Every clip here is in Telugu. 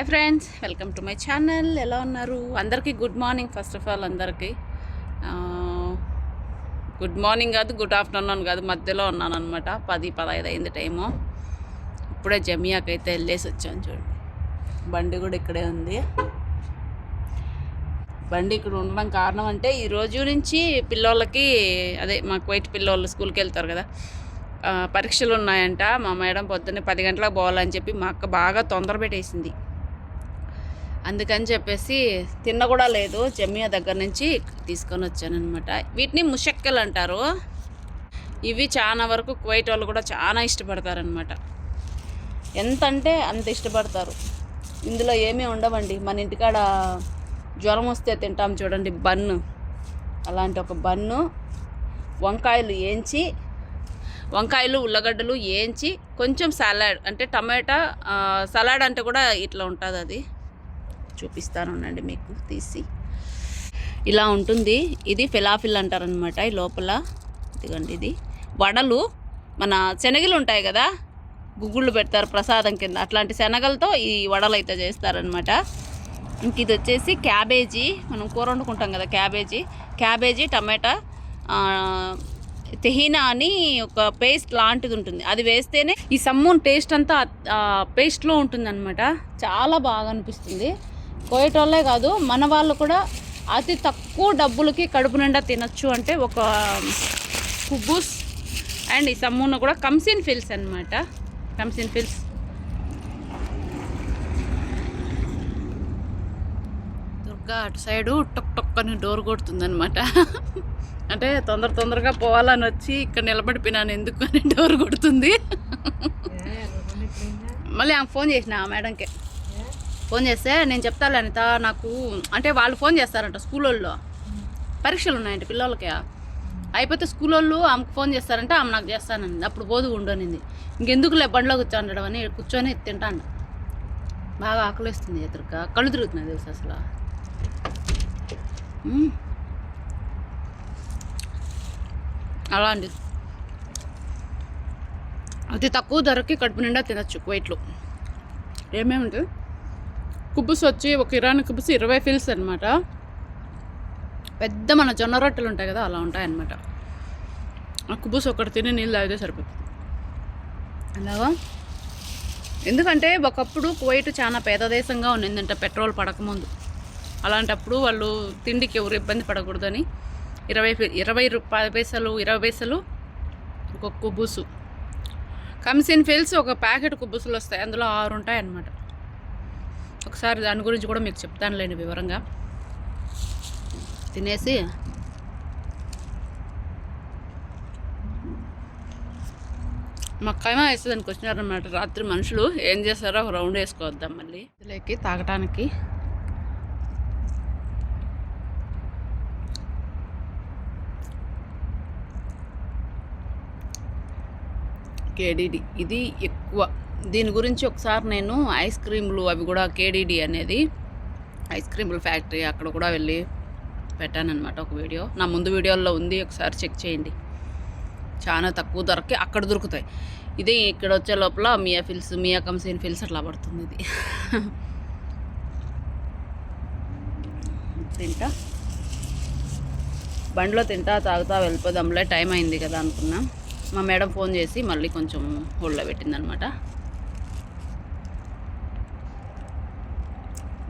Hi friends welcome to my channel. ఎలా ఉన్నారు? అందరికీ good morning first of all అందరికీ. గుడ్ మార్నింగ్ కాదు గుడ్ ఆఫ్టర్నూన్ కాదు మధ్యలో ఉన్నాను అనమాట పది పదహైదు అయింది టైము. ఇప్పుడే జమియాకి అయితే వెళ్ళేసి వచ్చాను చూడండి. బండి కూడా ఇక్కడే ఉంది. బండి ఇక్కడ ఉండడం కారణం అంటే ఈ రోజు నుంచి పిల్లోళ్ళకి అదే మా వైట్ పిల్లోళ్ళు స్కూల్కి వెళ్తారు కదా పరీక్షలు ఉన్నాయంట. మా మేడం పొద్దున్నే పది గంటలకు పోవాలని చెప్పి మా అక్క బాగా తొందర పెట్టేసింది అందుకని చెప్పేసి తిన్న కూడా లేదు. జమ్మియా దగ్గర నుంచి తీసుకొని వచ్చానమాట వీటిని ముషక్కలు అంటారు. ఇవి చాలా వరకు కువైట్ వాళ్ళు కూడా చాలా ఇష్టపడతారనమాట ఎంత అంటే అంత ఇష్టపడతారు. ఇందులో ఏమీ ఉండవండి. మన ఇంటికాడ జ్వరం వస్తే తింటాం చూడండి బన్ను. అలాంటి ఒక బన్ను వంకాయలు ఏంచి వంకాయలు ఉల్లగడ్డలు ఏంచి కొంచెం సలాడ్ అంటే టమాటా సలాడ్ అంటే కూడా ఇట్లా ఉంటుంది అది చూపిస్తాను ఉండండి మీకు తీసి. ఇలా ఉంటుంది. ఇది ఫిలాఫిల్ అంటారనమాట ఈ లోపల. ఇదిగండి ఇది. వడలు మన శనగలు ఉంటాయి కదా? గుగ్గుళ్ళు పెడతారు ప్రసాదం కింద. అట్లాంటి శనగలతో ఈ వడలు అయితే చేస్తారనమాట. ఇంక ఇది వచ్చేసి క్యాబేజీ. మనం కూర వండుకుంటాం కదా క్యాబేజీ. క్యాబేజీ టమాటా తెహీనా అని ఒక పేస్ట్ లాంటిది ఉంటుంది. అది వేస్తేనే ఈ సమ్మూన్ టేస్ట్ అంతా పేస్ట్లో ఉంటుంది అనమాట చాలా బాగా అనిపిస్తుంది. కోయటోళ్ళే కాదు మన వాళ్ళు కూడా అతి తక్కువ డబ్బులకి కడుపు నిండా తినొచ్చు అంటే ఒక కుబ్బూస్ అండ్ ఈ సమ్మూన్ కూడా కంసిన్ ఫిల్స్ అనమాట కంసిన్ ఫిల్స్. దుర్గా అటు సైడు టొక్ టొక్ అని డోర్ కొడుతుందనమాట అంటే తొందర తొందరగా పోవాలని వచ్చి ఇక్కడ నిలబడిపోయినాను ఎందుకు అని డోర్ కొడుతుంది. మళ్ళీ ఆమె ఫోన్ చేసిన ఆ మేడంకి. ఫోన్ చేస్తే నేను చెప్తాను అనిత నాకు అంటే వాళ్ళు ఫోన్ చేస్తారంట స్కూల్ వాళ్ళు పరీక్షలు ఉన్నాయంట పిల్లలకి. అయిపోతే స్కూల్ వాళ్ళు ఆమెకు ఫోన్ చేస్తారంటే ఆమె నాకు చేస్తానండి అప్పుడు పోదు ఉండనింది ఇంకెందుకులే బండిలో కూర్చోండడం అని కూర్చొని తింటాను బాగా ఆకలిస్తుంది ఎదురుగా. కళ్ళు తిరుగుతున్నాయి తెలుసు అసలు. అలాంటిది అతి తక్కువ ధరకి కడుపు నిండా తినచ్చు కువైట్లో ఉంటుంది కుబ్బుస్ వచ్చి ఒక ఇరాన్ కుబ్బుస్ ఇరవై ఫిల్స్ అనమాట పెద్ద మన జొన్న రొట్టెలు ఉంటాయి కదా అలా ఉంటాయన్నమాట. ఆ కుబ్బుస్ ఒకటి తిని నీళ్ళు తాగితే సరిపోతుంది. అలాగా? ఎందుకంటే ఒకప్పుడు కువైట్ చాలా పేద దేశంగా ఉన్నిందంట పెట్రోల్ పడకముందు. అలాంటప్పుడు వాళ్ళు తిండికి ఎవరు ఇబ్బంది పడకూడదని ఇరవై ఇరవై రూపాయల పైసలు ఇరవై పైసలు ఒక కుబ్బుసు కమ్సిన్ ఫిల్స్ ఒక ప్యాకెట్ కుబ్బుసులు వస్తాయి అందులో ఆరు ఉంటాయి అన్నమాట ఒకసారి దాని గురించి కూడా మీకు చెప్తానులేండి వివరంగా. తినేసి. మా కైమా వేసేదానికి వచ్చినారనమాట రాత్రి మనుషులు ఏం చేస్తారో ఒక రౌండ్ వేసుకోవద్దాం మళ్ళీ. ఇందులోకి తాగటానికి. కేడిడి. ఇది ఎక్కువ. దీని గురించి ఒకసారి నేను ఐస్ క్రీములు అవి కూడా కేడిడి అనేది ఐస్ క్రీముల ఫ్యాక్టరీ అక్కడ కూడా వెళ్ళి పెట్టానన్నమాట ఒక వీడియో. నా ముందు వీడియోల్లో ఉంది ఒకసారి చెక్ చేయండి. చాలా తక్కువ ధరకి అక్కడ దొరుకుతాయి. ఇది ఇక్కడ వచ్చే లోపల మియా ఫిల్స్ మియా కంసీన్ ఫిల్స్ అట్లా పడుతుంది ఇది. తింటా. బండిలో తింటా తాగుతా వెళ్ళిపోదాంలే. టైం అయింది కదా అనుకున్నా. మా మేడం ఫోన్ చేసి మళ్ళీ కొంచెం హోల్డ్లో పెట్టిందనమాట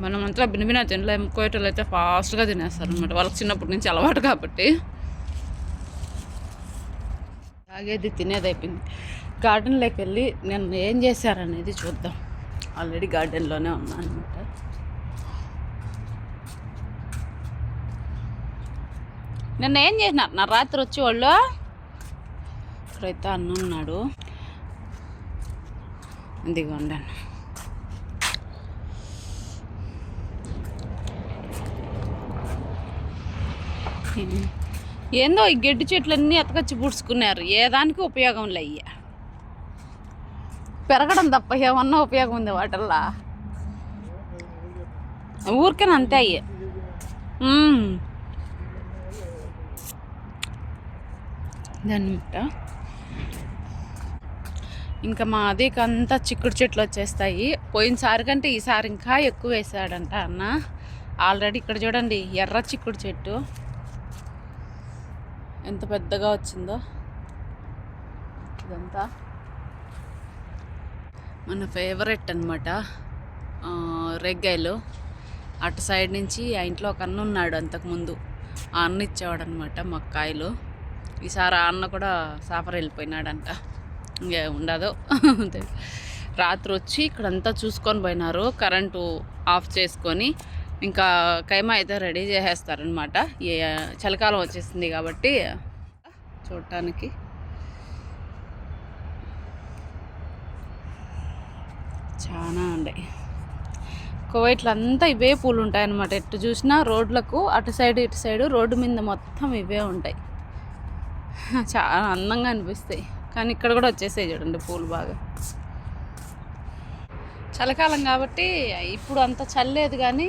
మనం అంతా బినిబిన తినలేము కోయటలు అయితే ఫాస్ట్గా తినేస్తారు అనమాట వాళ్ళకి చిన్నప్పటి నుంచి అలవాటు కాబట్టి. తాగేది తినేది అయిపోయింది. గార్డెన్లోకి వెళ్ళి నేను ఏం చేశారనేది చూద్దాం. ఆల్రెడీ గార్డెన్లోనే ఉన్నాను అనమాట నిన్న ఏం చేసినారు? నా రాత్రి వచ్చి వాళ్ళు? ఇక్కడైతే అన్నున్నాడు. ఇదిగోండి అన్న. ఏందో ఈ గడ్డి చెట్లన్నీ ఎతకొచ్చి పుడుచుకున్నారు. ఏ దానికి ఉపయోగం అయ్యా. పెరగడం తప్ప ఏమన్నా ఉపయోగం ఉంది వాటల్లా ఊరికే అంతే అయ్యే. మ్మ్. ఇంకా మా అదికి చిక్కుడు చెట్లు వచ్చేస్తాయి. పోయినసారి కంటే ఈసారి ఇంకా ఎక్కువ వేసాడంట అన్న. ఆల్రెడీ ఇక్కడ చూడండి ఎర్ర చిక్కుడు చెట్టు. ఎంత పెద్దగా వచ్చిందో. ఇదంతా మన ఫేవరెట్ అనమాట రెగ్గాయలు అటు సైడ్ నుంచి ఆ ఇంట్లో ఒక అన్న ఉన్నాడు అంతకుముందు. ఆ అన్న ఇచ్చేవాడు అనమాట మాకు కాయలు ఈసారి ఆ అన్న కూడా సాఫర్ వెళ్ళిపోయినాడంట. ఇంకే ఉండదు. రాత్రి వచ్చి ఇక్కడంతా చూసుకొని పోయినారు. కరెంటు ఆఫ్ చేసుకొని ఇంకా కైమా అయితే రెడీ చేసేస్తారనమాట చలికాలం వచ్చేసింది కాబట్టి చూడటానికి. చాలా ఉన్నాయి కువైట్లో అంతా ఇవే పూలు ఉంటాయన్నమాట ఎటు చూసినా రోడ్లకు అటు సైడ్ ఇటు సైడ్ రోడ్డు మీద మొత్తం ఇవే ఉంటాయి. చాలా అందంగా అనిపిస్తాయి. కానీ ఇక్కడ కూడా వచ్చేసాయి చూడండి పూలు బాగా. చలికాలం కాబట్టి ఇప్పుడు అంత చల్లేదు కానీ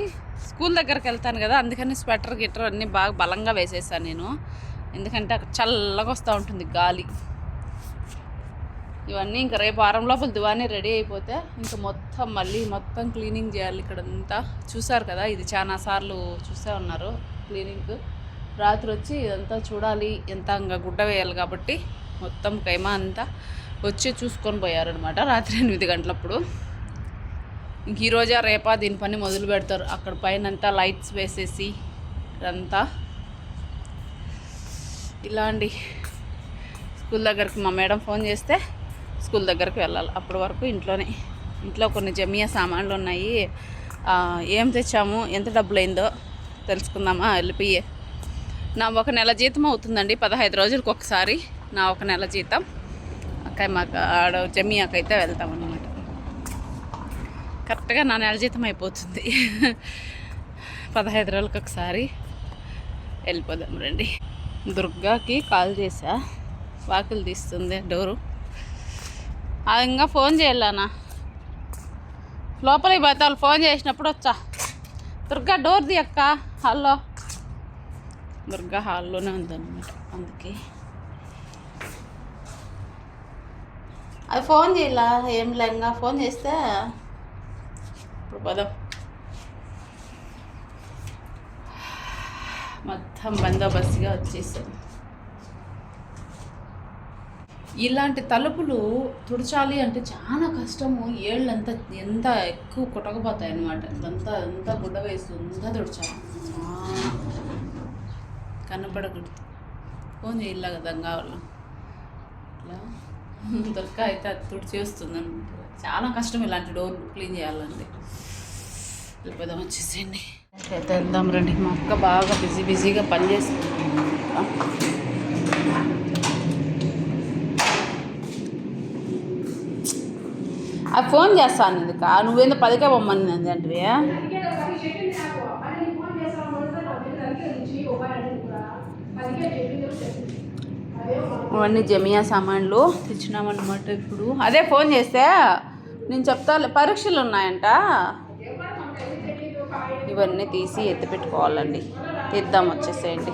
స్కూల్ దగ్గరికి వెళ్తాను కదా అందుకని స్వెటర్ గిటర్ అన్నీ బాగా బలంగా వేసేసాను నేను. ఎందుకంటే అక్కడ చల్లగా వస్తూ ఉంటుంది గాలి. ఇవన్నీ ఇంకా రేపు వారం లోపల దువాని రెడీ అయిపోతే ఇంకా మొత్తం మళ్ళీ మొత్తం క్లీనింగ్ చేయాలి ఇక్కడంతా. చూసారు కదా ఇది చాలా సార్లు చూసే ఉన్నారు క్లీనింగ్. రాత్రి వచ్చి ఇదంతా చూడాలి ఎంత ఇంకా గుడ్డ వేయాలి కాబట్టి మొత్తం కైమా అంతా వచ్చి చూసుకొని పోయారనమాట రాత్రి ఎనిమిది గంటలప్పుడు. ఇంక ఈరోజా రేపా దీని పని మొదలు పెడతారు. అక్కడ పైన అంతా లైట్స్ వేసేసి ఇదంతా. ఇలా అండి స్కూల్ దగ్గరికి మా మేడం ఫోన్ చేస్తే స్కూల్ దగ్గరికి వెళ్ళాలి. అప్పటి వరకు ఇంట్లోనే. ఇంట్లో కొన్ని జమియా సామాన్లు ఉన్నాయి. ఏం తెచ్చాము? ఎంత డబ్బులు అయిందో తెలుసుకుందామా? వెళ్ళిపోయే నా ఒక నెల జీతం అవుతుందండి. పదహైదు రోజులకు ఒకసారి నా ఒక నెల జీతం. అక్కడ మాకు ఆడ జమియాకైతే వెళ్తామండి. కరెక్ట్గా నా నెల జీతం అయిపోతుంది. పదహైదు రోజులకు ఒకసారి వెళ్ళిపోదాం రండి. దుర్గాకి కాల్ చేసా వాకిలు తీస్తుంది డోరు. అది ఇంకా ఫోన్ చేయాలనా లోపలికి పోతే వాళ్ళు ఫోన్ చేసినప్పుడు వచ్చా. దుర్గా డోర్ తీయక్క హాల్లో దుర్గా హాల్లోనే ఉందన్నమాట. అందుకే. అది ఫోన్ చేయాల? ఏం లేక ఫోన్ చేస్తే ఇప్పుడు పదం మొత్తం బందోబస్తుగా వచ్చేసాను. ఇలాంటి తలుపులు తుడచాలి అంటే చాలా కష్టము. ఏళ్ళంతా ఎంత ఎక్కువ కొట్టకపోతాయి అన్నమాట ఇదంతా అంతా గుడ్డ వేసి అంతా తుడచాలి. కనపడకూడదు. ఫోన్ చేయాల కదా కావాలి ఇట్లా దొరక అయితే అది తుడిచి వస్తుంది అనమాట చాలా కష్టం ఇలాంటి డోర్ క్లీన్ చేయాలంటే. వెళ్ళిపోదాం వచ్చేసేయండి. అయితే వెళ్దాం రండి. మా అక్క బాగా బిజీ బిజీగా పని చేసుకుంటుంది అది ఫోన్ చేస్తాను ఎందుక నువ్వేందో పదికే పొమ్మని అంటే ఇవన్నీ జమియా సామాన్లు తెచ్చినామన్నమాట ఇప్పుడు. అదే ఫోన్ చేస్తే నేను చెప్తా పరీక్షలు ఉన్నాయంట. ఇవన్నీ తీసి ఎత్తి పెట్టుకోవాలండి. తీద్దాం వచ్చేసేయండి.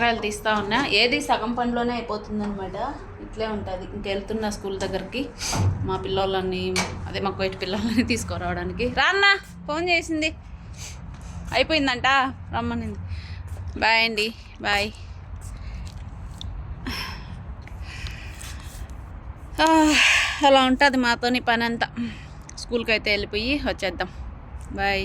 ఉందండి కూరగాయలు తీస్తా ఉన్నా. ఏది సగం పనిలోనే అయిపోతుంది అనమాట ఇట్లే ఉంటుంది. ఇంకెళ్తున్నా స్కూల్ దగ్గరికి. మా పిల్లలని అదే మా కోయిట్ పిల్లలని తీసుకురావడానికి. రాన్నా ఫోన్ చేసింది. అయిపోయిందంట. రమ్మనింది. బాయ్ అండి. బాయ్. అలా ఉంటుంది మాతోని పని అంతా స్కూల్కి అయితే వెళ్ళిపోయి వచ్చేద్దాం. బాయ్.